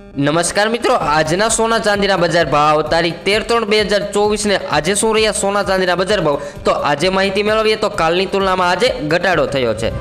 નમસ્કાર મિત્રો, આજના સોના ચાંદીના બજાર ભાવ તારીખ તેર ત્રણ બે હજાર ચોવીસને આજે શું રહ્યા? સોના ચાંદીના બજાર ભાવ. તો આજે માહિતી મેળવીએ તો કાલની તુલનામાં આજે ઘટાડો થયો છે.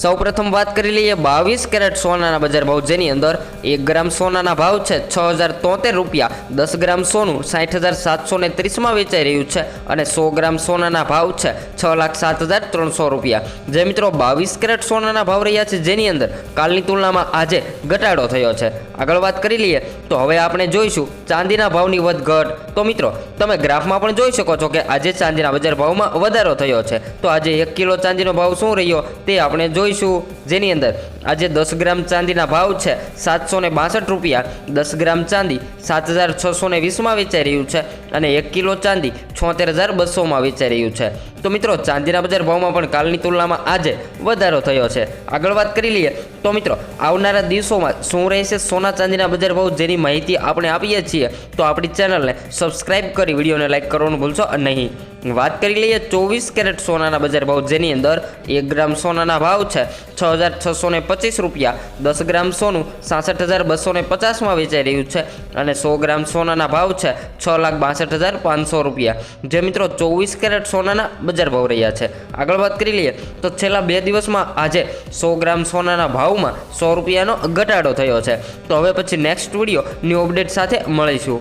સૌપ્રથમ વાત કરી લઈએ બાવીસ કેરેટ સોનાના બજાર ભાવ, જેની અંદર એક ગ્રામ સોનાના ભાવ છે છ હજાર તોતેર રૂપિયા, દસ ગ્રામ સોનું સાઠ હજાર સાતસો ને ત્રીસમાં વેચાઈ રહ્યું છે અને સો ગ્રામ સોનાના ભાવ છે છ લાખ સાત હજાર ત્રણસો રૂપિયા. જે મિત્રો બાવીસ કેરેટ સોનાના ભાવ રહ્યા છે, જેની અંદર કાલની તુલનામાં આજે ઘટાડો થયો છે. આગળ વાત કરી લઈએ તો હવે આપણે જોઈશું ચાંદીના ભાવની વધઘટ. તો મિત્રો, તમે ગ્રાફમાં પણ જોઈ શકો છો કે આજે ચાંદીના બજાર ભાવમાં વધારો થયો છે. તો આજે એક કિલો ચાંદીનો ભાવ શું રહ્યો તે આપણે જોઈશું. જેની અંદર આજે દસ ગ્રામ ચાંદીના ભાવ છે સાતસો ને બાસઠ રૂપિયા. દસ ગ્રામ ચાંદી સાત હજાર છસો ને વીસમાં વેચાઈ રહ્યું છે અને એક કિલો ચાંદી છોતેર હજાર બસોમાં વેચાઈ રહ્યું છે. તો મિત્રો, ચાંદીના બજાર ભાવમાં પણ કાલની તુલનામાં આજે વધારો થયો છે. આગળ વાત કરી લઈએ તો મિત્રો, આવનારા દિવસોમાં શું રહેશે સોના ચાંદીના બજાર ભાવ જેની માહિતી આપણે આપીએ છીએ, તો આપણી ચેનલને સબસ્ક્રાઇબ કરી વિડીયોને લાઇક કરવાનું ભૂલશો નહીં. વાત કરી લઈએ ચોવીસ કેરેટ સોનાના બજાર ભાવ જેની અંદર એક ગ્રામ સોનાના ભાવ છે છ હજાર છસો ને પચીસ રૂપિયા દસ ગ્રામ સોનું સાસઠ હજાર બસો ને પચાસમાં વેચાઈ રહ્યું છે અને સો ગ્રામ સોનાના ભાવ છે છ લાખ બાસઠ હજાર પાંચસો રૂપિયા જે મિત્રો ચોવીસ કેરેટ સોનાના બજાર ભાવ રહ્યા છે આગળ વાત કરી લઈએ તો છેલ્લા બે દિવસમાં આજે સો ગ્રામ સોનાના ભાવમાં સો રૂપિયાનો ઘટાડો થયો છે તો હવે પછી નેક્સ્ટ વીડિયો ન્યૂ અપડેટ સાથે મળીશું